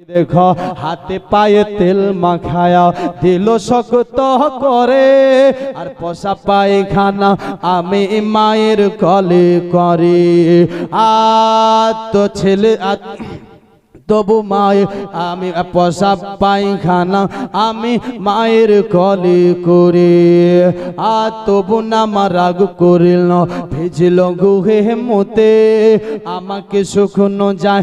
দেখো, হাতে পায়ে তেল মাখায়া দিল শক্ত করে। আর পশা পায়ে খানা আমি মায়ের কলে করে। আর তো ছেলে তবু মায়ের আমি পশা পায়খানা, আমি মায়ের কলে করে। আর তবু না আমার রাগ করিল, ভেজিল গুহে মতে। আমাকে শুকনো যায়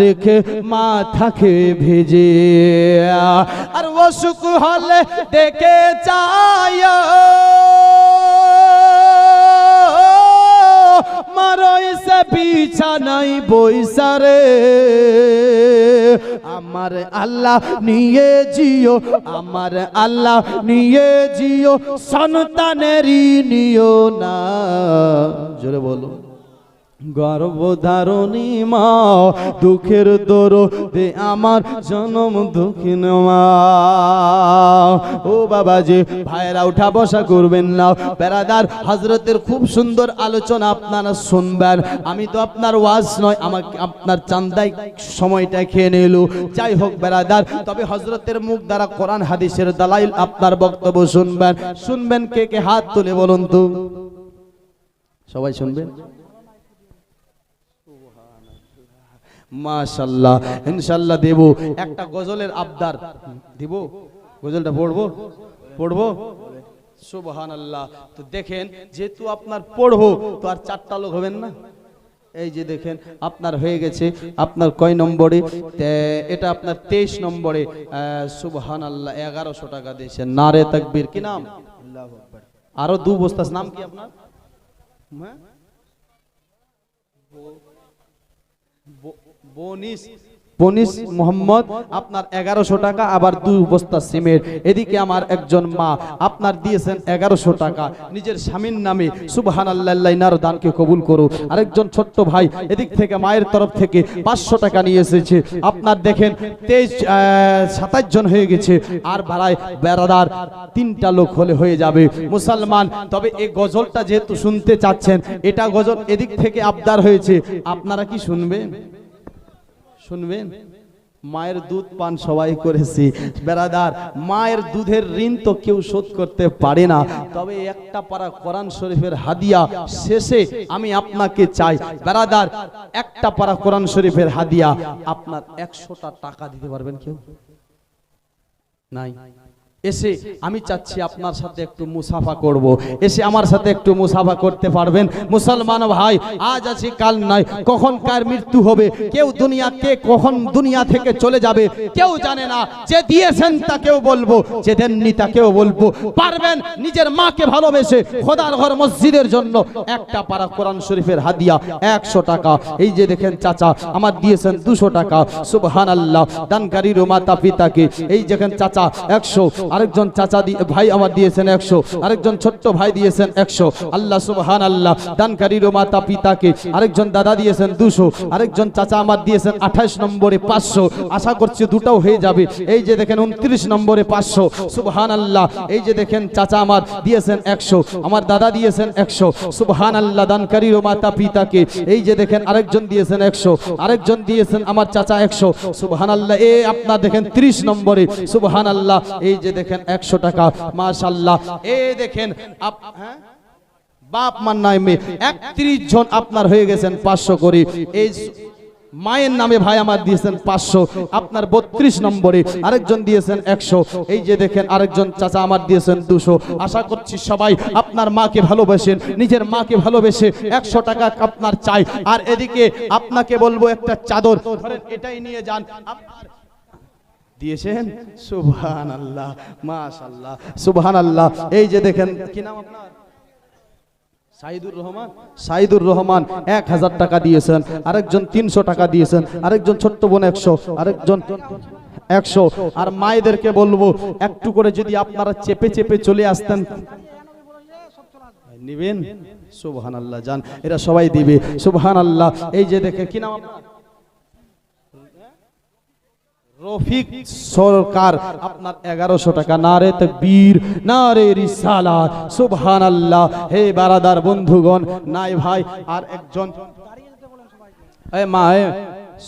রেখে মা থাকে ভেজে। আর অসুখ হলে দেখে যায় সে বিছানাই বইসারে আমার আল্লাহ নিয়ে জিও, আমার আল্লাহ নিয়ে জিও, সন্তানেরই নিও না। জোরে বলো। গর্ভধারণী মা, দুঃখের দোর দে আমার জনম দুঃখিন মা। ও যে ভাইরা উঠা বসা করবেন না। বেড়াদার হজরতের খুব সুন্দর আলোচনা আপনারা শুনবেন। আমি তো আপনার ওয়াজ নয়, আমাকে আপনার চান্দাই সময়টা খেয়ে নিল। যাই হোক বেড়াদার, তবে হজরতের মুখ দ্বারা কোরআন হাদিসের দালাইল আপনার বক্তব্য শুনবেন। শুনবেন কে কে হাত তুলে বলুন তো। সবাই শুনবেন? মাশাল্লাহ ইনশাল্লাহ দেব। একটা গজলের আবদার। দিব? গজলটা পড়ব? পড়ব? সুবহান আল্লাহ তো দেখেন যেহেতু আপনার পড়ব তো আর চারটা লোক হবেন না? এই যে দেখেন আপনার হয়ে গেছে আপনার কয় নম্বরে? এটা আপনার তেইশ নম্বরে। সুবহান আল্লাহ এগারোশো টাকা দিয়েছেন। নারে তাকবীর কি নাম? আরও দু বস্তাস নাম কি আপনার? হ্যাঁ? বনিস বনিস মোহাম্মদ, আপনার এগারোশো টাকা, আবার দুই বস্তা সিমেন্ট এদিকে আমার একজন মা, আপনার দিয়েছেন এগারোশো টাকা। নিজের স্বামীর নামে সুবহান আল্লাহ দানকে কবুল করো। আরেকজন ছোট্ট ভাই এদিক থেকে, মায়ের তরফ থেকে পাঁচশো টাকা নিয়ে এসেছে। আপনার দেখেন, তেইশ সাতাশ জন হয়ে গেছে। আর ভাড়ায় বেড়াদার তিনটা লোক হলে হয়ে যাবে। মুসলমান, তবে এই গজলটা যেহেতু শুনতে চাচ্ছেন, এটা গজল এদিক থেকে আবদার হয়েছে। আপনারা কি শুনবেন? শুনবেন? মায়ের দুধ পান সবাই করেছি। বেড়াদার, মায়ের দুধের ঋণ তো কেউ শোধ করতে পারে না। তবে একটা পারা কোরআন শরীফের হাদিয়া শেষে আমি আপনাকে চাই। বেড়াদার, একটা পারা কোরআন শরীফের হাদিয়া। আপনার একশোটা টাকা দিতে পারবেন কেউ? নাই। এসে আমি চাচ্ছি আপনার সাথে একটু মুসাফা করব। এসে আমার সাথে একটু মুসাফা করতে পারবেন। মুসলমান ভাই, আজ আছি, কাল নাই কখন কার মৃত্যু হবে? কেউ দুনিয়া, কে কখন দুনিয়া থেকে চলে যাবে? কেউ জানে না। যে দিয়েছেন তাকেও বলব, যে দেননি তাকেও বলব। পারবেন নিজের মাকে ভালোবেসে খোদার ঘর মসজিদের জন্য একটা পারা কোরআন শরীফের হাদিয়া, একশো টাকা। এই যে দেখেন চাচা, আমার দিয়েছেন দুশো টাকা। সুবহান আল্লাহ দানকারীর মাতা পিতাকে এই দেখেন চাচা, একশো। আরেকজন চাচা ভাই আমার দিয়েছেন একশো, আরেকজন ছোট্ট ভাই দিয়েছেন একশো। আল্লাহ সুবহান আল্লাহ দানকারীর মাতা পিতাকে আরেকজন দাদা দিয়েছেন দুশো, আরেকজন চাচা আমার দিয়েছেন আঠাশ নম্বরে পাঁচশো। আশা করছি দুটাও হয়ে যাবে। এই যে দেখেন উনত্রিশ নম্বরে পাঁচশো। সুবহান আল্লাহ এই যে দেখেন চাচা আমার দিয়েছেন একশো, আমার দাদা দিয়েছেন একশো। সুবহান আল্লাহ দানকারীর মাতা পিতাকে, এই যে দেখেন আরেকজন দিয়েছেন একশো, আরেকজন দিয়েছেন আমার চাচা একশো। সুবহান আল্লাহ এ আপনার দেখেন ত্রিশ নম্বরে। সুবহান আল্লাহ এই যে দেখেন একশো টাকা, মাশাল্লাহ। এ দেখেন, আপ- হ্যাঁ? বাপ মার নামে একত্রিশ জন আপনার হয়ে গেছেন পাঁচশো করে। এই মায়ের নামে ভাই আমার দিয়েছেন পাঁচশো, আপনার বত্রিশ নম্বরে আরেকজন দিয়েছেন একশো। এই যে দেখেন, আরেকজন চাচা আমার দিয়েছেন দুশো। আশা করছি সবাই আপনার মাকে ভালোবাসেন, নিজের মাকে ভালোবেসে একশো টাকা আপনার চাই। আর এদিকে আপনাকে বলব একটা চাদর। এটাই নিয়ে যান, আপনার দিয়েছেন? সুবহান আল্লাহ মাশাল্লাহ সুবহান আল্লাহ এই যে দেখেন, কি নাম আপনার? সাইদুর রহমান? এক হাজার টাকা দিয়েছেন, আরেকজন তিনশো টাকা দিয়েছেন, আরেকজন ছোট্ট বোন একশো, আরেকজন একশো। আর মায়েদেরকে বলব, একটু করে যদি আপনারা চেপে চেপে চলে আসতেন। নিবেন? সুবহান আল্লাহ জান এরা সবাই দিবে। সুবহান আল্লাহ এই যে দেখে কি নাম আপনার? রফিক সরকার আপনার এগারোশো টাকা। নারে তকবীর, নারে রিসালা সুবহান আল্লাহ হে বারাদার বন্ধুগণ, নাই ভাই, আর একজন। মা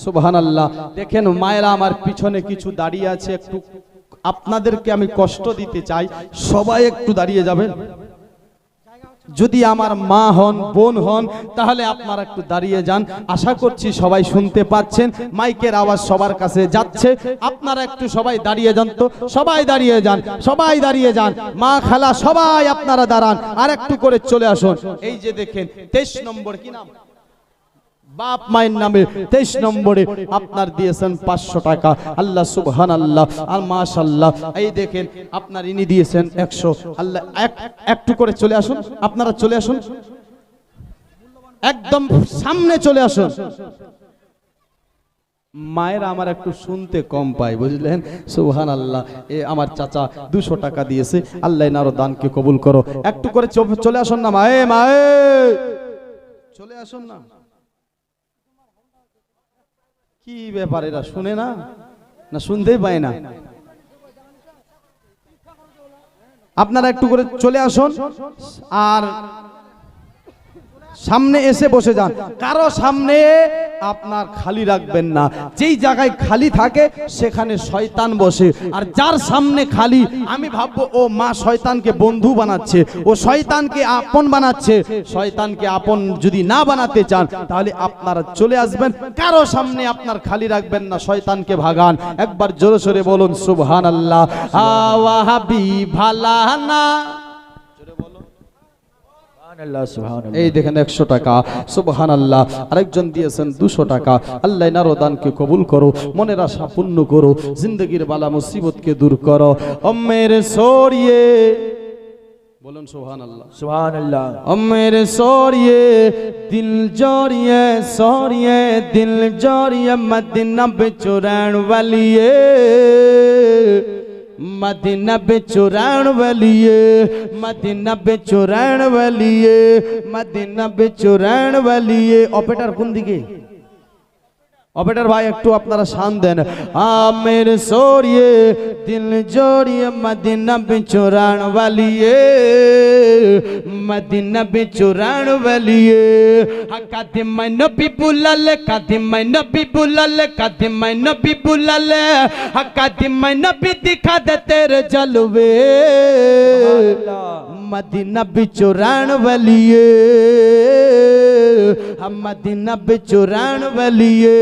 সুবহান আল্লাহ দেখেন, মায়েরা আমার পিছনে কিছু দাঁড়িয়ে আছে, একটু আপনাদেরকে আমি কষ্ট দিতে চাই। সবাই একটু দাঁড়িয়ে যাবেন? যদি আমার মা হন, বোন হন, তাহলে আপনারা একটু দাঁড়িয়ে যান। আশা করছি সবাই শুনতে পাচ্ছেন। মাইকের আওয়াজ সবার কাছে যাচ্ছে। আপনারা একটু সবাই দাঁড়িয়ে যান তো। সবাই দাঁড়িয়ে যান, সবাই দাঁড়িয়ে যান। মা খালা, সবাই আপনারা দাঁড়ান। আর একটু করে চলে আসুন। এই যে দেখেন, তেইশ নম্বর কি নাম? বাপ মায়ের নামে তেইশ নম্বরে আপনার দিয়েছেন পাঁচশো টাকা। আল্লাহ সুবহান আল্লাহ আর মাশাল্লাহ এই দেখেন আপনার ইনি দিয়েছেন একশো। আল্লাহ একটু করে চলে আসুন, আপনারা চলে আসুন। একদম সামনে চলে আসুন। মায়ের আমার একটু শুনতে কম পাই বুঝলেন? সুবহান আল্লাহ এ আমার চাচা দুশো টাকা দিয়েছে, আল্লাহ নারো দানকে কবুল করো। একটু করে চলে আসুন না মায়ে মায়ে চলে আসুন না। কি ব্যাপার এরা শুনে না? না শুনতেই পায় না। আপনারা একটু করে চলে আসুন। আর সামনে এসে বসে যান। কারও সামনে আপনার খালি রাখবেন না। যেই জায়গায় খালি থাকে, সেখানে শয়তান বসে। আর যার সামনে খালি, আমি ভাববো, ও মা শয়তানকে বন্ধু বানাচ্ছে, ও শয়তানকে আপন বানাচ্ছে। শয়তানকে আপন যদি না বানাতে চান, তাহলে আপনারা চলে আসবেন। কারও সামনে আপনার খালি রাখবেন না, শয়তানকে ভাগান। একবার জোরে সোরে বলুন সুবহান আল্লাহ ভালা না এই দেখেন একশো টাকা। সুবহান আল্লাহ আরেকজন দিয়েছেন দুশো টাকা। আল্লাহ নারদানকে কবুল করো মনের আশা পূর্ণ করো জিন্দগির বালা মুসিবতকে দূর করো। অম্মের সরিয়ে বলুন সুহান আল্লাহ সুহান আল্লাহ অমের সরিয়ে দিল জড়িয়ে সরিয়ে দিল জড়িয়ে মদিনা বেচুরান वाली मदीना बिचुरैन वालिए मदीना बिचुरैन वालिए मदीना बिचुरैन वालिए ऑपरेटर কোন দিকে অবেটার ভাই, একটু আপনারা শান দেন। আমের সরিয়ে, দিল জড়িয়ে, মদিনা বিচুরান বালিয়ে, মদিনা বিচুরান বালিয়ে। কাদি মাই নবী বুলালে কাদি মাই নবী বুলালে কাদি মাই নবী বুলালে কাদি মাই নবী দিখা দে তেরে জলবে। ਮਦੀਨਾ ਵਿੱਚੋਂ ਰਹਿਣ ਵਾਲੀਏ ਹਮ ਮਦੀਨਾ ਵਿੱਚੋਂ ਰਹਿਣ ਵਾਲੀਏ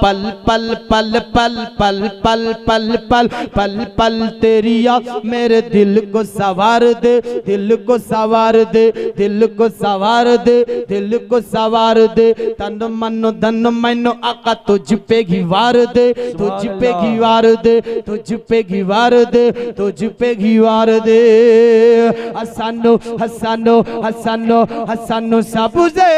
ਪਲ ਪਲ ਪਲ ਪਲ ਪਲ ਪਲ पल पल पल पल तेरी या मेरे दिल को सवार दे दिल को सवार दे दिल को सवार दे दिल को सवार दे तन मनो धन मनो आका तुझ पे घिवार दे तुझ पे घिवार दे तुझ पे घिवार दे तुझ पे घीवार दे। हसानो हसानो हसानो हसानो साबुजे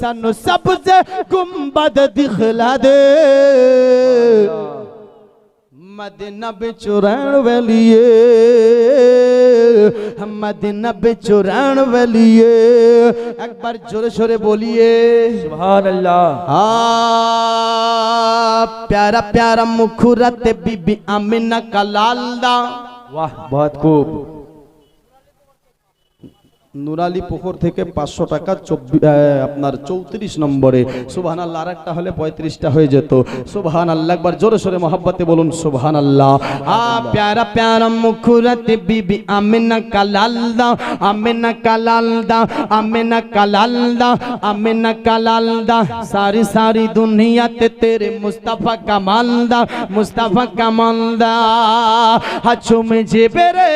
ਸਾਨੂੰ ਸਬਜ਼ ਗੁੰਬਦ ਦਿਖਲਾ ਦੇ ਮਦਨਾ ਵਿੱਚ ਰਹਿਣ ਵਾਲੀਏ मदीना चुरान वालिए। एक बार जोरे शोरे बोलिए। सुभान अल्लाह प्यारा प्यारा मुखुरत बीबी आमिना का लाल दा वाह बहुत खूब। নুরালি পুকুর থেকে পাঁচশো টাকা আপনার চৌত্রিশ নম্বরে। সুবহান আল্লাহ আর একটা হলে পঁয়ত্রিশটা হয়ে যেত। সুবহান আল্লাহ একবার জোরে সোরে মহাব্বতে বলুন সুবহান আল্লাহ আ, প্যারা প্যারা মুখুরত বিবি আমিনা কালালদা আমিনা কালালদা আমিনা কালালদা আমিনা কালালদা। সারি সারি দুনিয়াতে তেরে মুস্তাফা কামালদা মুস্তাফা কামালদা। হাচু মে যে বেরে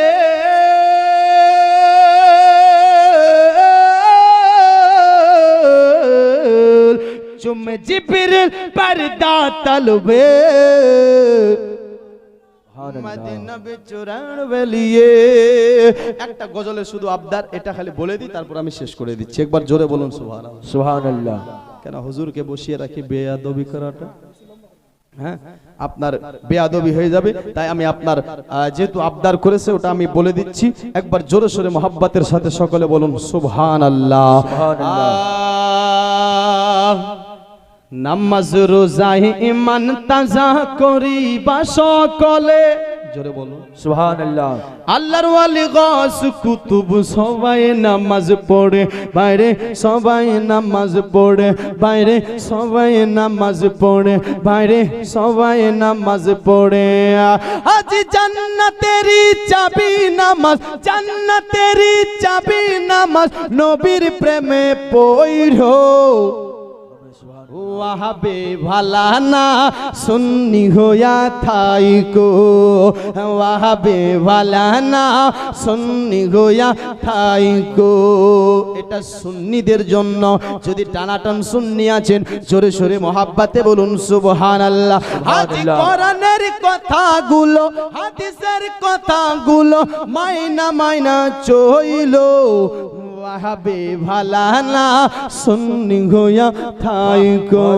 জিবরিল পর্দা তলবে। মদিনা একটা গজলের শুধু আবদার এটা খালি বলে দিই তারপর আমি শেষ করে দিচ্ছি। একবার জোরে বলুন কেন হুজুরকে বসিয়ে রাখি বেয়াদবি করাটা? হ্যাঁ আপনার বেয়াদবি হয়ে যাবে তাই আমি আপনার যেহেতু আবদার করেছে ওটা আমি বলে দিচ্ছি। একবার জোরে সোরে মোহাব্বতের সাথে সকলে বলুন সুবহান আল্লাহ। নামাজ রোজাই ইমান তাজা করিবা সকলে। জোরে বলো সুবহান আল্লাহর ওয়ালি গস কুতুব সবাই নামাজ পড়ে বাইরে সবাই নামাজ পড়ে বাইরে সবাই নামাজ পড়ে বাইরে সবাই নামাজ পড়ে। আজ জান্নাতেরই চাবি নামাজ জান্নাতেরই চাবি নামাজ নবীর প্রেমে পইরো। ওয়াহাবে ভালা না সুন্নি হইয়া থাইকো। ওয়াহাবে ভালা না সুন্নি হইয়া থাইকো। এটা সুন্নিদের জন্য যদি টানাটান সুন্নি আছেন জোরে সোরে মহাব্বাতে বলুন সুবহানাল্লাহ। হাজি সুবহানাল্লাহ। কোরআনের কথাগুলো হাদিসের কথাগুলো মাইনা মাইনা চইলো। ওয়াহাবে ভালা না সুন্নি হইয়া থাইকো।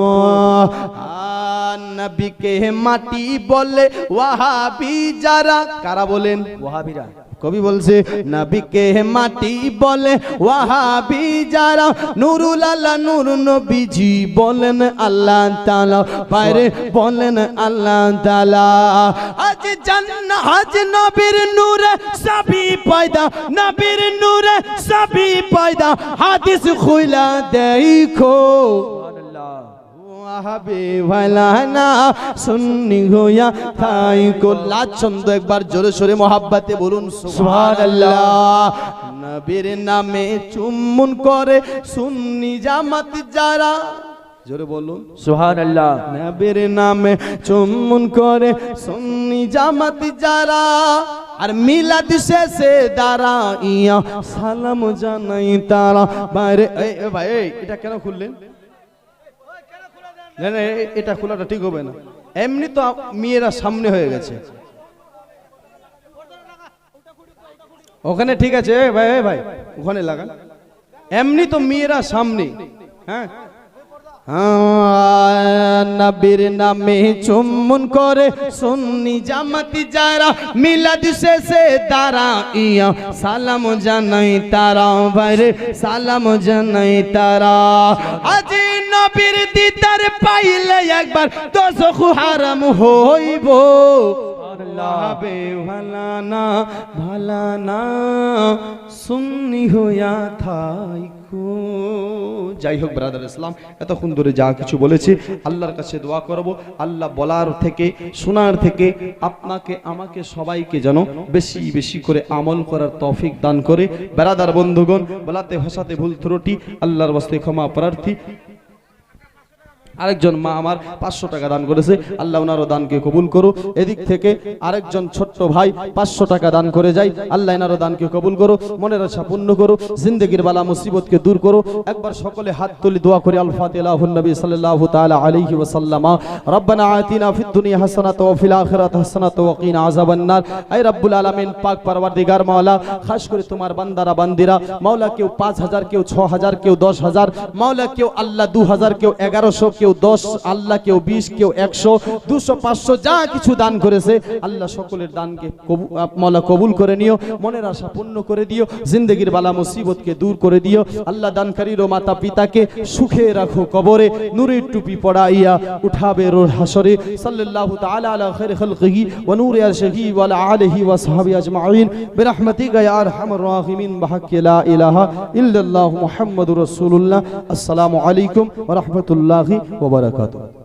নবীকে মাটি বলে ওয়াহাবি যারা কারা বলেন? ওয়াহাবিরা। কবি বলছে, নবীকে মাটি বলে ওয়াহাবি যারা নুরুল আল্লাহ নূর নবীজি বলেন আল্লাহ তাআলা বাইরে বলেন আল্লাহ তাআলা, আজ জান্নাত, আজ নবীর নূরে সবই পয়দা, নবীর নূরে সবই পয়দা, হাদিস খুইলা দেখো। সুন্নি হইয়া তাই কোল্লা ছন্দ একবার জোরে সোরে মহাব্বাতে বলুন সুবহানাল্লাহ। নবীর নামে চুম্বন করে সুন্নি জামাত যারা। জোরে বলুন সুবহানাল্লাহ। নবীর নামে চুম্বন করে সুন্নি জামাত যারা। আর মিলাদ শেষে দাঁড়া ইয়া সালাম জানাই তারা। বাইরে ভাই এটা কেন খুললেন? না না এটা খোলাটা ঠিক হবে না। এমনি তো মেয়েরা সামনে হয়ে গেছে। ওখানে ঠিক আছে ভাই ভাই, ওখানে লাগান এমনি তো মেয়েরা সামনে। হ্যাঁ? নবীর নামে চুম্বন করে সুন্নি জামাতি যারা মিলাদ শেষে তারা ইয়া সালাম জানাই তারা বাইরে সালাম জানাই তারা। আজ নবীর দিদার পাইলে একবার দশ হারাম হইব। ভালানা ভালানা, সুন্নি হইয়া থাইকো। যাই হোক ব্রাদার ইসলাম, এতক্ষণ ধরে যা কিছু বলেছি, আল্লাহর কাছে দোয়া করব। আল্লাহ বলার থেকে, শোনার থেকে আপনাকে, আমাকে সবাইকে যেন বেশি বেশি করে আমল করার তফিক দান করে। ব্রাদার বন্ধুগণ, বলাতে হসাতে ভুল ত্রুটি, আল্লাহর বস্তে ক্ষমা প্রার্থী। আরেকজন মা আমার পাঁচশো টাকা দান করেছে, আল্লাহ ওনারও দানকে কবুল করো এদিক থেকে আরেকজন ছোট্ট ভাই পাঁচশো টাকা দান করে যাই আল্লাহ এনারও দানকে কবুল করো মনের আশা পূর্ণ করো জিন্দগির বালা মুসিবতকে দূর করো একবার সকলে হাত তুলি দোয়া করি, আল ফাতিলাহ নবী সাল্লাল্লাহু তাআলা আলাইহি ওয়াসাল্লাম। রব্বানা আতিনা ফিদ হাসানাত ওয়া ফিল আখিরাতি হাসানাত ওয়া কিনা আযাবান নার। আই রব্বুল আলামিন, পাক পরওয়ারদিগার মাওলা, খাস করে তোমার বান্দারা, বান্দিরা, মাওলা কেউ 5000 কেউ 6000 কেউ 10000 মাওলা কেউ আল্লাহ 2000 কেউ 1100 কেউ 10 আল্লাহ কেউ 20 কেউ 100 200 500 যা কিছু দান করেছে, আল্লাহ সকলের দানকে মাওলা কবুল করে নিও, মনের আশা পূর্ণ করে দিও, জিন্দগির বালা মুসিবতকে দূর করে দিও, আল্লাহ দানকারীর ও মাতা পিতাকে সুখে রাখো কবরে, নূরের টুপি পড়াইয়া উঠাবে রোজ হাসরে, সাল্লাল্লাহু তাআলা আলা খাইর খালকিহি ওয়া নূরি আরশিহি ওয়া আলা আলিহি ওয়া সাহবিহি আজমাইন, বিরহমাতিকা ইয়া আরহামার রাহিমিন, বিহাক্কি লা ইলাহা ইল্লাল্লাহু মুহাম্মাদুর রাসূলুল্লাহ। আসসালামু আলাইকুম ওয়া রাহমাতুল্লাহি ওয়া বারাকাতুহু